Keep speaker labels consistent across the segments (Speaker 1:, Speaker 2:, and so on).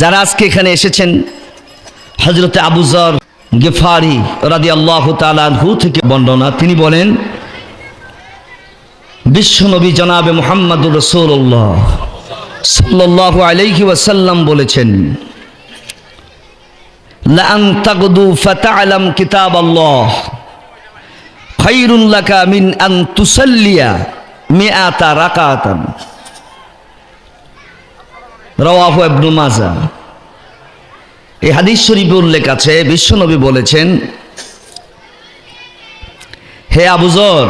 Speaker 1: যারা আজকে এখানে এসেছেন হজরতে আবুজর গেফারি রাদি আল্লাহ তালু থেকে বর্ণনা, তিনি বলেন বিশ্বনবী জনাবে মোহাম্মদুর রসুল্লাহ সাল্লাহ আলাইহি ওয়াসাল্লাম বলেছেন লান তাগদু ফাতাআলাম কিতাব আল্লাহ খাইরুল লাকা মিন আন তুসাল্লিয়া মিআতা রাকাতান। রাওয়াহু ইবনে মাজা। এই হাদিস শরীফে উল্লেখ আছে, বিশ্বনবী বলেছেন, হে আবুজর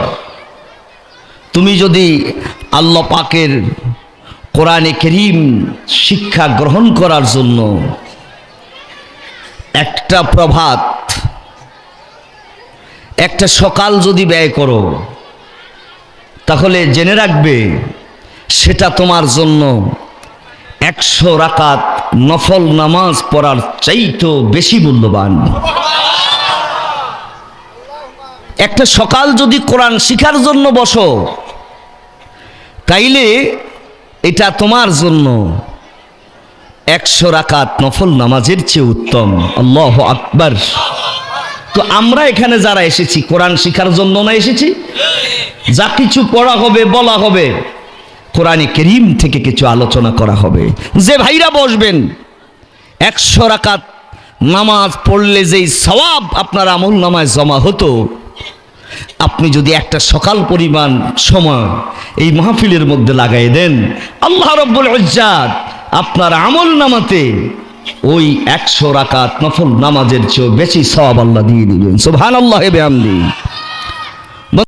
Speaker 1: তুমি যদি আল্লাহ পাকের কোরআনে করিম শিক্ষা গ্রহণ করার জন্য একটা প্রভাত, একটা সকাল যদি ব্যয় করো, তাহলে জেনে রাখবে সেটা তোমার জন্য একশো রাকাত নফল নামাজ পড়ার চাইতো বেশি মূল্যবান। একটা সকাল যদি কোরআন শিখার জন্য বসো, তাইলে এটা তোমার জন্য একশো রাকাত নফল নামাজের চেয়ে উত্তম। আল্লাহ আকবার। তো আমরা এখানে যারা এসেছি, কোরআন শিখার জন্য না এসেছি? যা কিছু পড়া হবে, বলা হবে। কোরআনে করিম থেকে কিছু আলোচনা করা হবে। যে ভাইরা বসবেন, একশো রাকাত নামাজ পড়লে যেই সবাব আপনার আমল নামায় জমা হতো, আপনি যদি একটা সকাল পরিমাণ সময় এই মাহফিলের মধ্যে লাগাই দেন, আল্লাহ রব্বুল ইজ্জাত আপনার আমল নামাতে ওই একশো রাকাত নফল নামাজের চেয়েও বেশি সওয়াব আল্লাহ দিয়ে দিবেন। সুবহানাল্লাহ বেহামদি